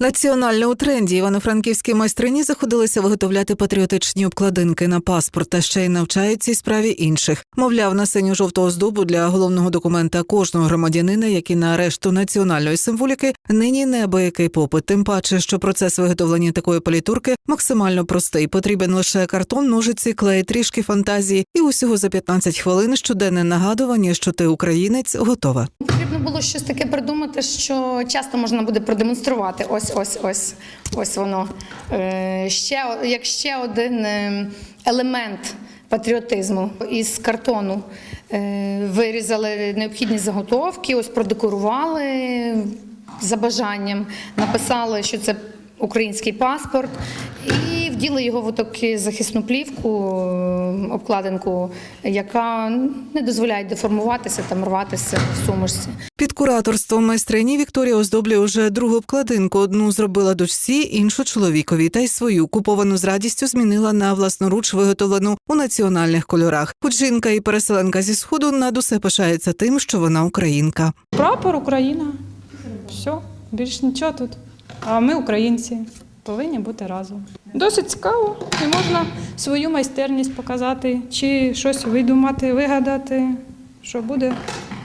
Національно у тренді івано-франківські майстрині заходилися виготовляти патріотичні обкладинки на паспорт та ще й навчають цій справі інших. Мовляв, на синю жовту оздобу для головного документа кожного громадянина, як і на решту національної символіки, нині неабиякий попит. Тим паче, що процес виготовлення такої політурки максимально простий. Потрібен лише картон, ножиці, клей, трішки фантазії, і усього за 15 хвилин щоденне нагадування, що ти українець, готове. Було щось таке придумати, що часто можна буде продемонструвати. Ось, ось, ось, ось воно. Е, ще, як ще один е, елемент патріотизму із картону. Е, вирізали необхідні заготовки, ось продекорували за бажанням, написали, що це український паспорт, і вділи його в таку захисну плівку, е, обкладинку, яка не дозволяє деформуватися та рватися в сумочці. Під кураторством майстрині Вікторія оздоблює уже другу обкладинку. Одну зробила дочці, іншу чоловікові, та й свою куповану з радістю змінила на власноруч виготовлену у національних кольорах. Хоч жінка і переселенка зі сходу над усе пишається тим, що вона українка. Прапор Україна. Все, більш нічого тут. А ми, українці, повинні бути разом. Досить цікаво, і можна свою майстерність показати, чи щось видумати, вигадати, що буде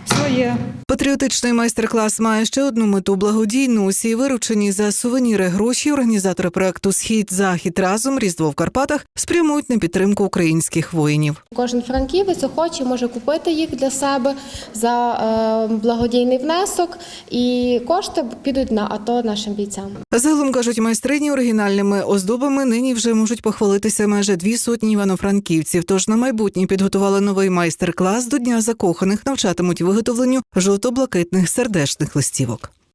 своє. Патріотичний майстер-клас має ще одну мету благодійну. Усі виручені за сувеніри гроші організатори проекту Схід Захід разом Різдво в Карпатах спрямують на підтримку українських воїнів. Кожен франківець охоче може купити їх для себе за е, благодійний внесок, і кошти підуть на АТО нашим бійцям. Загалом кажуть, майстрині оригінальними оздобами нині вже можуть похвалитися майже дві сотні івано-франківців. Тож на майбутнє підготували новий майстер-клас до Дня закоханих, навчатимуть виготовленню жовто-блакитних сердечних листівок.